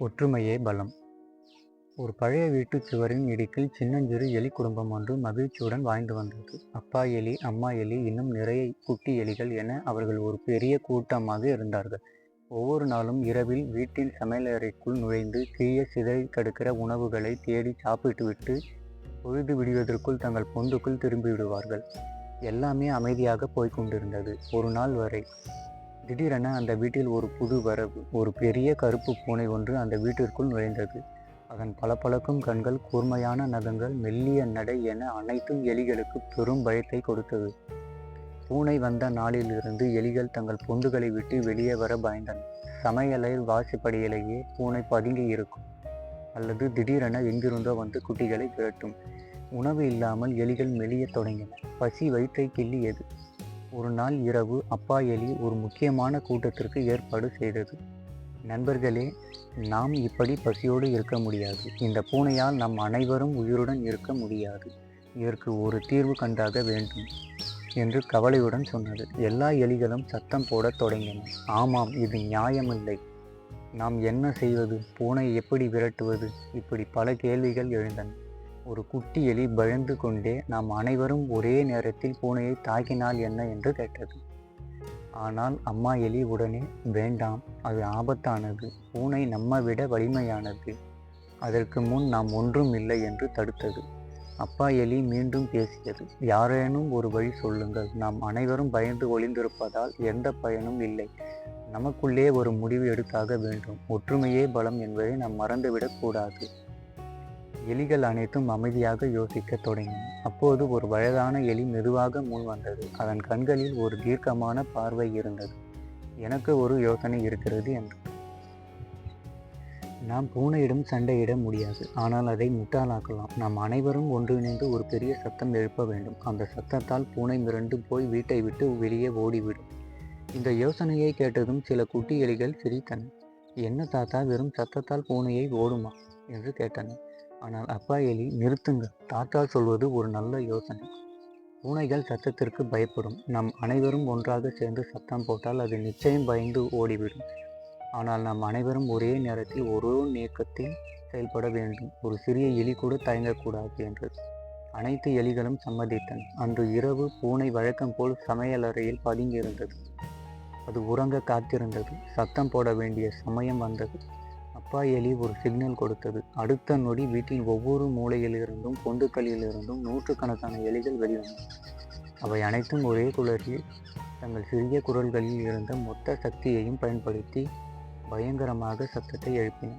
ஒற்றுமையே பலம். ஒரு பழைய வீட்டுச் சுவரின் இடுக்கில் சின்னஞ்சிறு எலி குடும்பம் ஒன்று மகிழ்ச்சியுடன் வாழ்ந்து வந்தது. அப்பா எலி அம்மா எலி இன்னும் நிறைய குட்டி எலிகள் என அவர்கள் ஒரு பெரிய கூட்டமாக இருந்தார்கள். ஒவ்வொரு நாளும் இரவில் வீட்டின் சமையலறைக்குள் நுழைந்து கீழே சிதறி கடுக்கிற உணவுகளை தேடி சாப்பிட்டுவிட்டு பொழுது விடுவதற்குள் தங்கள் பொந்துக்குள் திரும்பிவிடுவார்கள் எல்லாமே அமைதியாக போய்க்கொண்டிருந்தது ஒரு நாள் வரை திடீரென அந்த வீட்டில் ஒரு புது வரவு ஒரு பெரிய கருப்பு பூனை ஒன்று அந்த வீட்டிற்குள் நுழைந்தது. அதன் பளபளக்கும் கண்கள் கூர்மையான நகங்கள் மெல்லிய நடை என அனைத்தும் எலிகளுக்கு பெரும் பயத்தை கொடுத்தது. பூனை வந்த நாளிலிருந்து எலிகள் தங்கள் பொந்துகளை விட்டு வெளியே வர பயந்தன. சமையலில் வாசிப்படியிலேயே பூனை பதுங்கி இருக்கும். அல்லது திடீரென எங்கிருந்தோ வந்து குட்டிகளை விரட்டும். உணவு இல்லாமல் எலிகள் மெலியத் தொடங்கின. பசி வயிற்றை கிள்ளியது. ஒரு நாள் இரவு அப்பா எலி ஒரு முக்கியமான கூட்டத்திற்கு ஏற்பாடு செய்தது. நண்பர்களே நாம் இப்படி பசியோடு இருக்க முடியாது. இந்த பூனையால் நம் அனைவரும் உயிருடன் இருக்க முடியாது. இதற்கு ஒரு தீர்வு கண்டாக வேண்டும் என்று கவலையுடன் சொன்னது. எல்லா எலிகளும் சத்தம் போடத் தொடங்கின. ஆமாம் இது நியாயமில்லை. நாம் என்ன செய்வது? பூனை எப்படி விரட்டுவது? இப்படி பல கேள்விகள் எழுந்தன. ஒரு குட்டி எலி பயந்து கொண்டே நாம் அனைவரும் ஒரே நேரத்தில் பூனையை தாக்கினால் என்ன என்று கேட்டது. ஆனால் அம்மா எலி உடனே வேண்டாம் அது ஆபத்தானது. பூனை நம்மை விட வலிமையானது. அதற்கு முன் நாம் ஒன்றும் இல்லை என்று தடுத்தது. அப்பா எலி மீண்டும் பேசியது யாரேனும் ஒரு வழி சொல்லுங்கள். நாம் அனைவரும் பயந்து ஒளிந்திருப்பதால் எந்த பயனும் இல்லை. நமக்குள்ளே ஒரு முடிவு எடுத்தாக வேண்டும். ஒற்றுமையே பலம் என்பதை நாம் மறந்துவிடக்கூடாது எலிகள் அனைத்தும் அமைதியாக யோசிக்கத் தொடங்கின. அப்போது ஒரு வயதான எலி மெதுவாக முன் வந்தது. அதன் கண்களில் ஒரு தீர்க்கமான பார்வை இருந்தது. எனக்கு ஒரு யோசனை இருக்கிறது என்று. நாம் பூனையிடம் சண்டையிட முடியாது. ஆனால் அதை முட்டாளாக்கலாம். நாம் அனைவரும் ஒன்றிணைந்து ஒரு பெரிய சத்தம் எழுப்ப வேண்டும். அந்த சத்தத்தால் பூனை மிரண்டு போய் வீட்டை விட்டு வெளியே ஓடிவிடும் இந்த யோசனையை கேட்டதும் சில குட்டி எலிகள் சிரித்தன. என்ன தாத்தா வெறும் சத்தத்தால் பூனையை ஓடுமா என்று கேட்டன. ஆனால் அப்பா எலி நிறுத்துங்கள் தாத்தா சொல்வது ஒரு நல்ல யோசனை. பூனைகள் சத்தத்திற்கு பயப்படும். நம் அனைவரும் ஒன்றாக சேர்ந்து சத்தம் போட்டால் அது நிச்சயம் பயந்து ஓடிவிடும். ஆனால் நாம் அனைவரும் ஒரே நேரத்தில் ஒரு இயக்கத்தில் செயல்பட வேண்டும். ஒரு சிறிய எலி கூட தயங்கக்கூடாது என்றது. அனைத்து எலிகளும் சம்மதித்தன. அன்று இரவு பூனை வழக்கம் போல் சமையலறையில் பதுங்கியிருந்தது அது உறங்க காத்திருந்தது. சத்தம் போட வேண்டிய சமயம் வந்தது. அப்பா எலி ஒரு சிக்னல் கொடுத்தது. அடுத்த நொடி வீட்டின் ஒவ்வொரு மூலையிலிருந்தும் பொந்துக்களிலிருந்தும் நூற்றுக்கணக்கான எலிகள் வெளிவந்தன. அவை அனைத்தும் ஒரே குளரில் தங்கள் சிறிய குரல்களில் இருந்த மொத்த சக்தியையும் பயன்படுத்தி பயங்கரமாக சத்தத்தை எழுப்பின.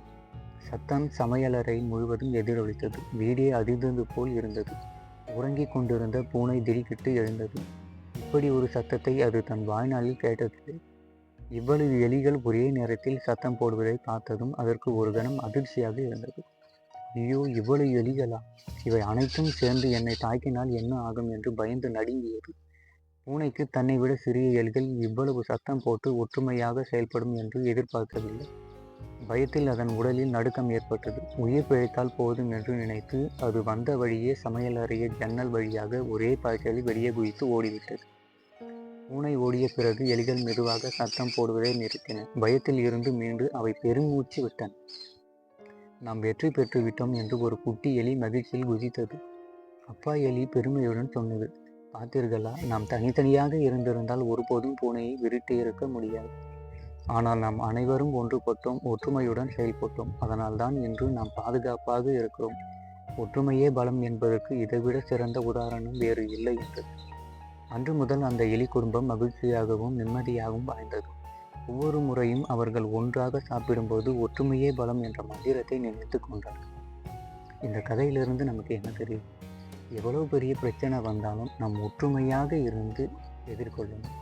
சத்தம் சமையலறை முழுவதும் எதிரொலித்தது. வீடே அதிர்ந்தது போல் இருந்தது. உறங்கிக் கொண்டிருந்த பூனை திடுக்கிட்டு எழுந்தது. இப்படி ஒரு சத்தத்தை அது தன் வாழ்நாளில் கேட்டதில்லை. இவ்வளவு எலிகள் ஒரே நேரத்தில் சத்தம் போடுவதை பார்த்ததும் அதற்கு ஒரு கணம் அதிர்ச்சியாக இருந்தது. ஐயோ இவ்வளவு எலிகளா? இவை அனைத்தும் சேர்ந்து என்னை தாக்கினால் என்ன ஆகும் என்று பயந்து நடுங்கியது. பூனைக்கு தன்னை விட சிறிய எலிகள் இவ்வளவு சத்தம் போட்டு ஒற்றுமையாக செயல்படும் என்று எதிர்பார்க்கவில்லை. பயத்தில் அதன் உடலில் நடுக்கம் ஏற்பட்டது. உயிர் பிழைத்தால் போதும் என்று நினைத்து அது வந்த வழியே சமையலறைய ஜன்னல் வழியாக ஒரே பாய்ச்சலில் வெளியே குதித்து ஓடிவிட்டது. பூனை ஓடிய பிறகு எலிகள் மெதுவாக சத்தம் போடுவதை நிறுத்தின. பயத்தில் இருந்து மீண்டு அவை பெருமூச்சு விட்டன. நாம் வெற்றி பெற்று விட்டோம் என்று ஒரு குட்டி எலி மகிழ்ச்சியில் குதித்தது. அப்பா எலி பெருமையுடன் சொன்னது பார்த்தீர்களா நாம் தனித்தனியாக இருந்திருந்தால் ஒருபோதும் பூனையை விரட்டியிருக்க முடியாது. ஆனால் நாம் அனைவரும் ஒன்றுபட்டோம் ஒற்றுமையுடன் செயல்பட்டோம். அதனால்தான் இன்று நாம் பாதுகாப்பாக இருக்கிறோம். ஒற்றுமையே பலம் என்பதற்கு இதைவிட சிறந்த உதாரணம் வேறு இல்லை என்று அன்று முதல் அந்த எலி குடும்பம் மகிழ்ச்சியாகவும் நிம்மதியாகவும் வாழ்ந்தது. ஒவ்வொரு முறையும் அவர்கள் ஒன்றாக சாப்பிடும்போது ஒற்றுமையே பலம் என்ற மந்திரத்தை நினைத்து கொண்டார்கள். இந்த கதையிலிருந்து நமக்கு என்ன தெரியும்? எவ்வளவு பெரிய பிரச்சனை வந்தாலும் நாம் ஒற்றுமையாக இருந்து எதிர்கொள்ளணும்